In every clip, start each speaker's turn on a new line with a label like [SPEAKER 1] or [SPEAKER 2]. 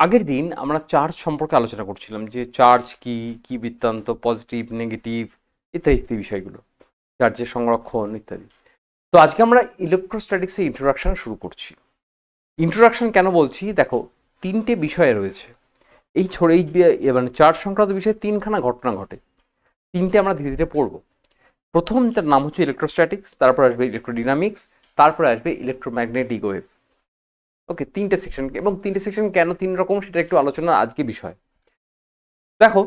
[SPEAKER 1] আগের দিন আমরা চার্জ সম্পর্কে আলোচনা করছিলাম যে চার্জ কি কি বৃত্তান্ত পজিটিভ নেগেটিভ ইত্যাদি ইত্যাদি বিষয়গুলো চার্জের সংরক্ষণ ইত্যাদি। তো আজকে আমরা ইলেকট্রোস্ট্যাটিক্সের ইন্ট্রোডাকশন শুরু করছি। ইন্ট্রোডাকশন কেন বলছি? দেখো, তিনটে বিষয় রয়েছে। এই ছোট এই মানে চার্জ সংক্রান্ত বিষয়ে তিনখানা ঘটনা ঘটে। তিনটে আমরা ধীরে ধীরে পড়ব। প্রথমটার নাম হচ্ছে ইলেকট্রোস্ট্যাটিক্স তারপর আসবে ইলেকট্রোডিনামিক্স তারপরে আসবে ইলেকট্রোম্যাগনেটিক ওয়েভ ওকে তিনটে সেকশন এবং তিনটে সেকশন কেন তিন রকম, সেটা একটু আলোচনার আজকে বিষয়। দেখো,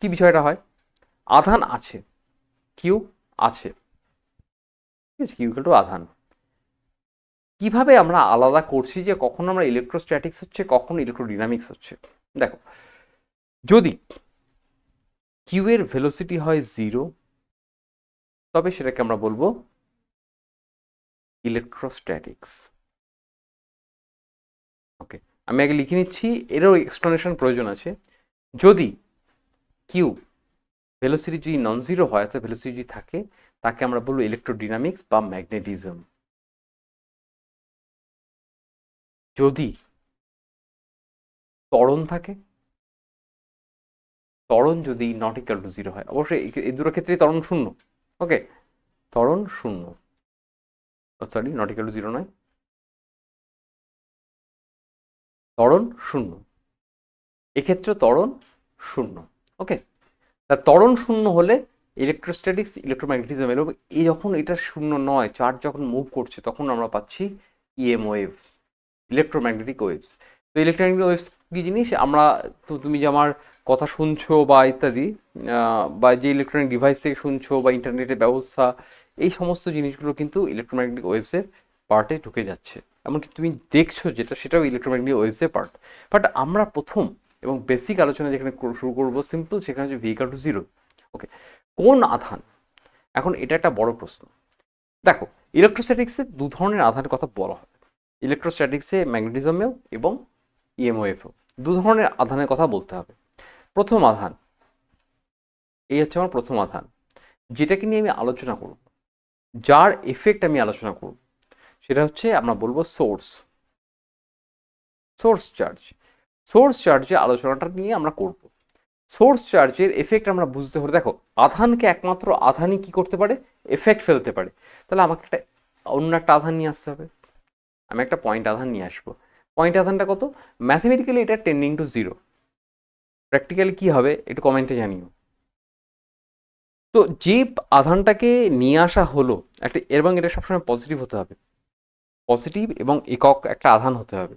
[SPEAKER 1] কি বিষয়টা হয়? আধান আছে। কিউ আছে। ঠিক আছে কিউ টু আধান। কীভাবে আমরা আলাদা করছি যে কখন আমরা ইলেকট্রোস্ট্যাটিক্স হচ্ছে, কখন ইলেকট্রোডিনামিক্স হচ্ছে? দেখো, যদি কিউ এর ভেলোসিটি হয় জিরো তবে সেটাকে আমরা বলব ইলেকট্রোস্ট্যাটিক্স ওকে, আমি আগে লিখে নিচ্ছি, এরও এক্সপ্লেনেশন প্রয়োজন আছে। যদি কিউ ভেলোসিটি যদি নন জিরো হয়, অর্থাৎ ভেলোসিটি যদি থাকে, তাকে আমরা বলব ইলেকট্রোডিনামিক্স বা ম্যাগনেটিজম যদি ত্বরণ থাকে, ত্বরণ যদি নট ইকাল টু জিরো হয়, অবশ্যই এই- দুটো ক্ষেত্রে ত্বরণ শূন্য, ওকে? ত্বরণ শূন্য sorry not equal to zero নয়। ত্বরণ শূন্য। এক্ষেত্রে ত্বরণ শূন্য। ওকে? তা ত্বরণ শূন্য হলে ইলেকট্রোস্ট্যাটিক্স ইলেকট্রোম্যাগনেটিজম এলো এই যখন এটা শূন্য নয় চার্জ যখন মুভ করছে, তখন আমরা পাচ্ছি ইএম ওয়েভ ইলেকট্রোম্যাগনেটিক ওয়েভস তো ইলেকট্রোম্যাগনেটিক ওয়েভস কী জিনিস? আমরা তো তুমি যে আমার কথা শুনছো বা ইত্যাদি বা যে ইলেকট্রনিক ডিভাইস থেকে শুনছো বা ইন্টারনেটের ব্যবস্থা, এই সমস্ত জিনিসগুলো কিন্তু ইলেকট্রোম্যাগনেটিক ওয়েভসের পার্টে ঢুকে যাচ্ছে। এমনকি তুমি দেখছ যেটা, সেটাও ইলেকট্রোম্যাগনেটিক ওয়েভসের পার্ট বাট আমরা প্রথম এবং বেসিক আলোচনা যেখানে শুরু করব সিম্পল সেখানে হচ্ছে ভেহিকাল টু জিরো ওকে কোন আধান? এখন এটা একটা বড় প্রশ্ন। দেখো ইলেকট্রোস্ট্যাটিক্সে দু ধরনের আধানের কথা বলা হয়। ইলেকট্রোস্ট্যাটিক্সে ম্যাগনেটিজমেও এবং ইএমওএফও দু ধরনের আধানের কথা বলতে হবে। প্রথম আধান, এই হচ্ছে আমার প্রথম আধান। যেটাকে নিয়ে আমি আলোচনা করব, যার এফেক্ট আমি আলোচনা করব। সেটা হচ্ছে আমরা বলব সোর্স সোর্স চার্জ সোর্স চার্জে আলোচনাটা নিয়ে আমরা করব। সোর্স চার্জের এফেক্ট আমরা বুঝতে হলে দেখো, আধানকে একমাত্র আধানই কি করতে পারে? এফেক্ট ফেলতে পারে। তাহলে আমাকে একটা অন্য একটা আধান নিয়ে আসতে হবে। আমি একটা পয়েন্ট আধান নিয়ে আসব। পয়েন্ট আধানটা কত? ম্যাথমেটিক্যালি এটা টেন্ডিং টু জিরো প্র্যাকটিক্যালি কি হবে? একটু কমেন্টে জানিও। তো যে আধানটাকে নিয়ে আসা হলো, একটা, এবং এটা সবসময় পজিটিভ হতে হবে। পজিটিভ এবং একক একটা আধান হতে হবে।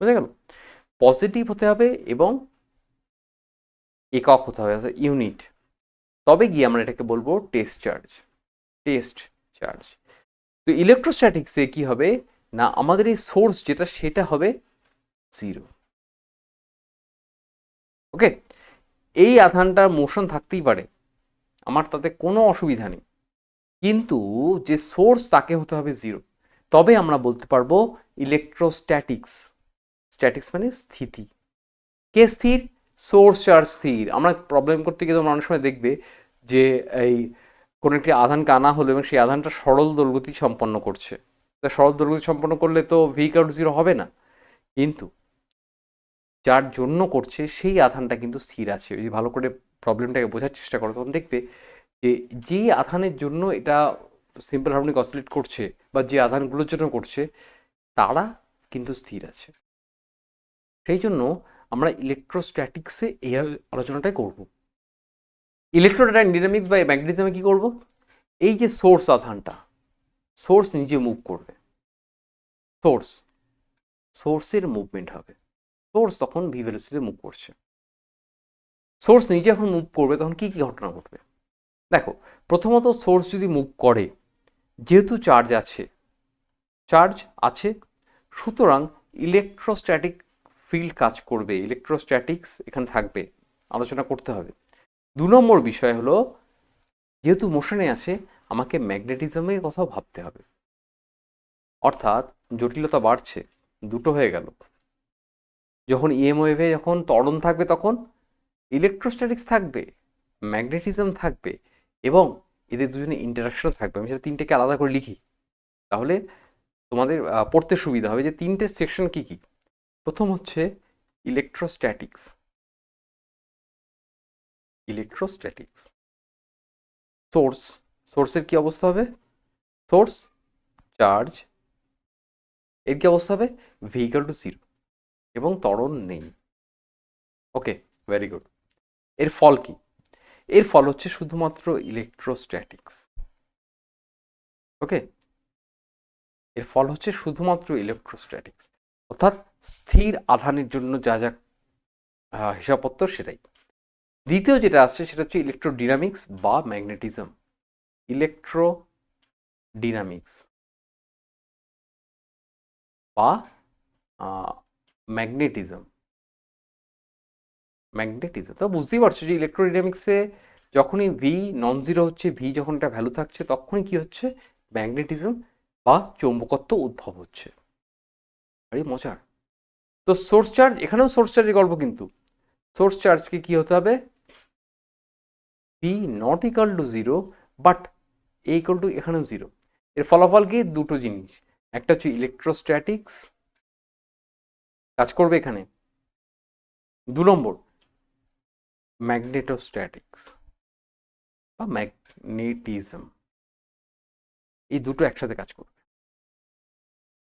[SPEAKER 1] বুঝা গেল? পজিটিভ হতে হবে এবং একক হতে হবে ইউনিট তবে গিয়ে আমরা এটাকে বলব টেস্ট চার্জ টেস্ট চার্জ তো ইলেকট্রোস্ট্যাটিক্সে কি হবে? না, আমাদের এই সোর্স যেটা, সেটা হবে জিরো ওকে এই আধানটার মোশন থাকতেই পারে। আমার তাতে কোনো অসুবিধা নেই। কিন্তু যে সোর্স তাকে হতে হবে জিরো তবে আমরা বলতে পারব ইলেকট্রোস্ট্যাটিক্স স্ট্যাটিক্স মানে স্থিতি। কে স্থির? সোর্স চার্জ স্থির। আমরা প্রবলেম করতে গিয়ে তোমরা অনেক সময় দেখবে যে এই কোনো একটি আধানকে আনা হলো এবং সেই আধানটা সরল দোলগতি সম্পন্ন করছে। তা সরল দোলগতি সম্পন্ন করলে তো ভিকার জিরো হবে না। কিন্তু যার জন্য করছে সেই আধানটা কিন্তু স্থির আছে। যদি ভালো করে প্রবলেমটাকে বোঝার চেষ্টা করো, তখন দেখবে যে যেই আধানের জন্য এটা সিম্পল হারমোনিক অসিলেট করছে বা যে আধানগুলোর জন্য করছে, তারা কিন্তু স্থির আছে। সেই জন্য আমরা ইলেকট্রোস্ট্যাটিক্সে এই আলোচনাটাই করব। ইলেকট্রোডাইনামিক্স বা ম্যাগনেটিজমে কি করব? এই যে সোর্স আধানটা সোর্স নিজে মুভ করবে। সোর্স সোর্সের মুভমেন্ট হবে। সোর্স তখন ভি মুভ করছে। সোর্স নিজে যখন মুভ করবে, তখন কি কি ঘটনা ঘটবে? দেখো, প্রথমত সোর্স যদি মুভ করে যেহেতু চার্জ আছে চার্জ আছে, সুতরাং ইলেকট্রোস্ট্যাটিক ফিল্ড কাজ করবে ইলেকট্রোস্ট্যাটিক্স এখানে থাকবে, আলোচনা করতে হবে। দু নম্বর বিষয় হলো, যেহেতু মোশনে আছে, আমাকে ম্যাগনেটিজমের কথাও ভাবতে হবে। অর্থাৎ জটিলতা বাড়ছে, দুটো হয়ে গেল। যখন ইএম ওয়েভে যখন ত্বরণ থাকবে তখন ইলেকট্রোস্ট্যাটিক্স থাকবে ম্যাগনেটিজম থাকবে এবং এদের দুজনে ইন্টারাকশন থাকবে। আমি সেটা তিনটেকে আলাদা করে লিখি। তাহলে তোমাদের পড়তে সুবিধা হবে যে তিনটে সেকশন কি কি? প্রথম হচ্ছে ইলেকট্রোস্ট্যাটিক্স ইলেকট্রোস্ট্যাটিক্স সোর্স সোর্সের কি অবস্থা হবে? সোর্স চার্জ এর কি অবস্থা হবে? ভেহিকল টু জিরো এবং ত্বরণ নেই। ওকে ভেরি গুড এর ফল কি? এর ফল হচ্ছে শুধুমাত্র ইলেকট্রোস্ট্যাটিক্স ওকে এর ফল হচ্ছে শুধুমাত্র ইলেকট্রোস্ট্যাটিক্স অর্থাৎ স্থির আধানের জন্য যা যা হিসাবপত্র সেটাই। দ্বিতীয় যেটা আসছে সেটা হচ্ছে ইলেকট্রোডিনামিক্স বা ম্যাগনেটিজম ইলেকট্রো ডিনামিক্স বা ম্যাগনেটিজম ম্যাগনেটিজম। তো বুঝতেই পারছ যে ইলেকট্রোডিনামিক্সে যখনই ভি নন জিরো হচ্ছে ভি যখন একটা ভ্যালু থাকছে, তখনই কি হচ্ছে? ম্যাগনেটিজম বা চৌম্বকত্ব উদ্ভব হচ্ছে। আরে, মজার। তো সোর্স চার্জ, এখানেও সোর্স চার্জের গল্প কিন্তু। সোর্স চার্জকে কি হতে হবে? V not equal to zero but A equal to এখানেও জিরো এর ফলাফল কি? দুটো জিনিস। একটা হচ্ছে ইলেকট্রোস্ট্যাটিক্স কাজ করবে এখানে। দু নম্বর ম্যাগনেটোস্ট্যাটিক্স বা ম্যাগনেটিজম এই দুটো একসাথে কাজ করবে।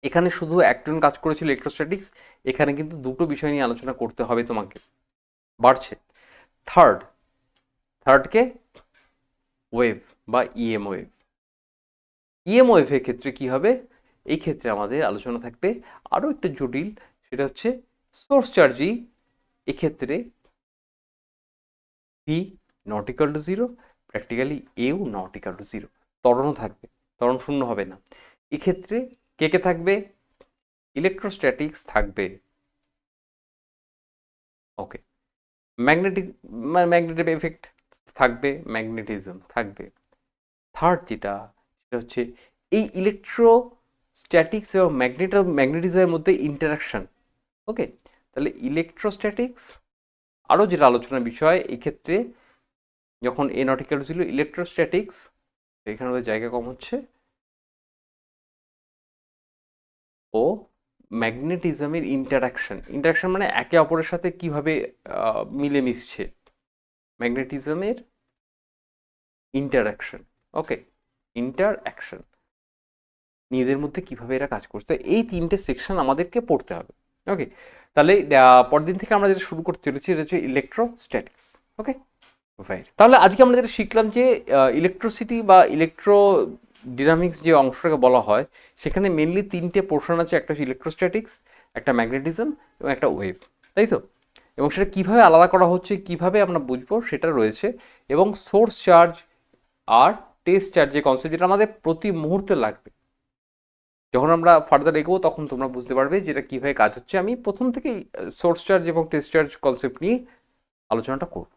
[SPEAKER 1] এখানে শুধু একজন কাজ করেছিল ইলেকট্রোস্ট্যাটিক্স এখানে কিন্তু দুটো বিষয় নিয়ে আলোচনা করতে হবে তোমাকে। বাড়ছে। থার্ড থার্ডকে ওয়েভ বা ইএম ওয়েভ ইএম ওয়েভের ক্ষেত্রে কি হবে? এই ক্ষেত্রে আমাদের আলোচনা থাকবে আরও একটু জটিল, সেটা হচ্ছে সোর্স চার্জই এক্ষেত্রে V not equal to zero practically এও নট ইকাল টু জিরো ত্বরণও থাকবে, ত্বরণ শূন্য হবে না। এক্ষেত্রে কে কে থাকবে? ইলেকট্রোস্ট্যাটিক্স থাকবে। ওকে ম্যাগনেটিক ম্যাগনেটিক এফেক্ট থাকবে ম্যাগনেটিজম থাকবে। থার্ড যেটা, সেটা হচ্ছে এই ইলেকট্রোস্ট্যাটিক্স এবং ম্যাগনেটো ম্যাগনেটিজমের মধ্যে ইন্টারাকশন ওকে তাহলে ইলেকট্রোস্ট্যাটিক্স আরও যেটা আলোচনার বিষয় এই ক্ষেত্রে যখন এ নটিক্যাল ছিল ইলেকট্রোস্ট্যাটিক্স এখানে ওদের জায়গা কম হচ্ছে। ও ম্যাগনেটিজমের ইন্টারাকশন ইন্টারাকশন মানে একে অপরের সাথে কীভাবে মিলে মিশছে? ম্যাগনেটিজমের ইন্টারাকশন ওকে ইন্টারঅ্যাকশন নিজেদের মধ্যে কীভাবে এরা কাজ করছে? এই তিনটে সেকশন আমাদেরকে পড়তে হবে। ওকে তাহলে পরদিন থেকে আমরা যেটা শুরু করতে চলেছি এটা হচ্ছে ইলেকট্রোস্ট্যাটিক্স ওকে ফাইন তাহলে আজকে আমরা যেটা শিখলাম যে ইলেকট্রিসিটি বা ইলেকট্রো ডিনামিক্স যে অংশটাকে বলা হয় সেখানে মেনলি তিনটে পোর্শন আছে একটা হচ্ছে ইলেকট্রোস্ট্যাটিক্স একটা ম্যাগনেটিজম এবং একটা ওয়েভ তাই তো? এবং সেটা কীভাবে আলাদা করা হচ্ছে কীভাবে আমরা বুঝব সেটা রয়েছে। এবং সোর্স চার্জ আর টেস্ট চার্জ যে কনসেপ্ট যেটা আমাদের প্রতি মুহূর্তে লাগবে। যখন আমরা ফার্দার এগোবো, তখন তোমরা বুঝতে পারবে যে এটা কীভাবে কাজ হচ্ছে। আমি প্রথম থেকেই সোর্স চার্জ এবং টেস্ট চার্জ কনসেপ্ট নিয়ে আলোচনাটা করব।